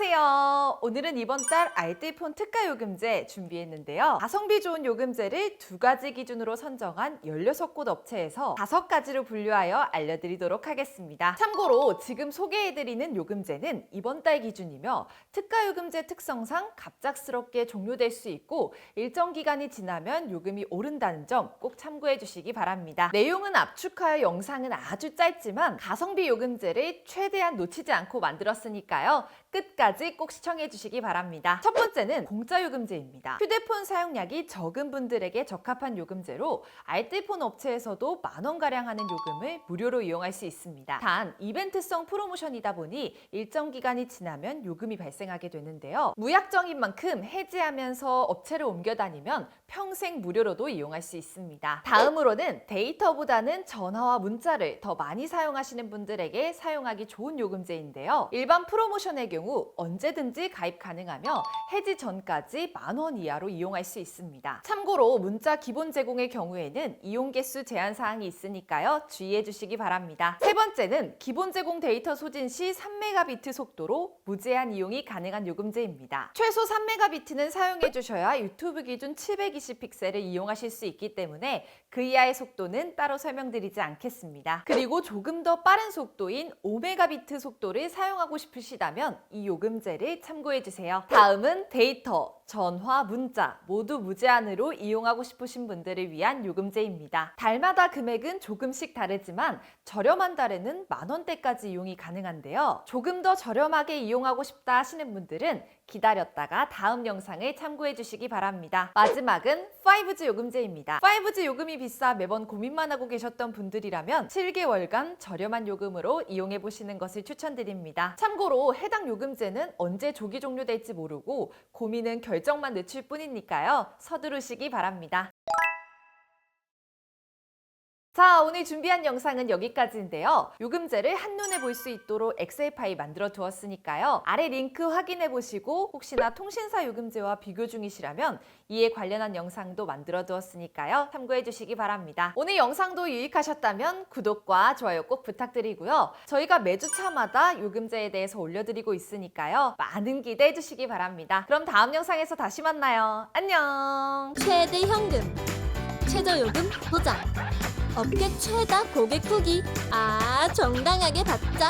안녕하세요. 오늘은 이번 달 알뜰폰 특가 요금제 준비했는데요. 가성비 좋은 요금제를 두 가지 기준으로 선정한 16곳 업체에서 다섯 가지로 분류하여 알려드리도록 하겠습니다. 참고로 지금 소개해드리는 요금제는 이번 달 기준이며 특가 요금제 특성상 갑작스럽게 종료될 수 있고 일정 기간이 지나면 요금이 오른다는 점 꼭 참고해 주시기 바랍니다. 내용은 압축하여 영상은 아주 짧지만 가성비 요금제를 최대한 놓치지 않고 만들었으니까요. 끝까지 꼭 시청해 주시기 바랍니다. 첫 번째는 공짜 요금제입니다. 휴대폰 사용량이 적은 분들에게 적합한 요금제로 알뜰폰 업체에서도 만 원가량 하는 요금을 무료로 이용할 수 있습니다. 단 이벤트성 프로모션이다 보니 일정 기간이 지나면 요금이 발생하게 되는데요. 무약정인 만큼 해지하면서 업체를 옮겨 다니면 평생 무료로도 이용할 수 있습니다. 다음으로는 데이터보다는 전화와 문자를 더 많이 사용하시는 분들에게 사용하기 좋은 요금제인데요. 일반 프로모션의 경우 언제든지 가입 가능하며 해지 전까지 만 원 이하로 이용할 수 있습니다. 참고로 문자 기본 제공의 경우에는 이용 개수 제한 사항이 있으니까요. 주의해 주시기 바랍니다. 세 번째는 기본 제공 데이터 소진 시 3메가비트 속도로 무제한 이용이 가능한 요금제입니다. 최소 3메가비트는 사용해 주셔야 유튜브 기준 720픽셀을 이용하실 수 있기 때문에 그 이하의 속도는 따로 설명드리지 않겠습니다. 그리고 조금 더 빠른 속도인 5메가비트 속도를 사용하고 싶으시다면 이 요금 제를 참고해 주세요. 다음은 데이터, 전화, 문자 모두 무제한으로 이용하고 싶으신 분들을 위한 요금제입니다. 달마다 금액은 조금씩 다르지만 저렴한 달에는 만 원대까지 이용이 가능한데요. 조금 더 저렴하게 이용하고 싶다 하시는 분들은 기다렸다가 다음 영상을 참고해 주시기 바랍니다. 마지막은 5G 요금제입니다. 5G 요금이 비싸 매번 고민만 하고 계셨던 분들이라면 7개월간 저렴한 요금으로 이용해 보시는 것을 추천드립니다. 참고로 해당 요금제는 언제 조기 종료될지 모르고 고민은 결정만 늦출 뿐이니까요. 서두르시기 바랍니다. 자, 오늘 준비한 영상은 여기까지인데요. 요금제를 한눈에 볼 수 있도록 엑셀 파일 만들어 두었으니까요. 아래 링크 확인해 보시고 혹시나 통신사 요금제와 비교 중이시라면 이에 관련한 영상도 만들어 두었으니까요. 참고해 주시기 바랍니다. 오늘 영상도 유익하셨다면 구독과 좋아요 꼭 부탁드리고요. 저희가 매주 차마다 요금제에 대해서 올려드리고 있으니까요. 많은 기대해 주시기 바랍니다. 그럼 다음 영상에서 다시 만나요. 안녕! 최대 현금, 최저 요금 보장, 업계 최다 고객 후기, 아 정당하게 받자.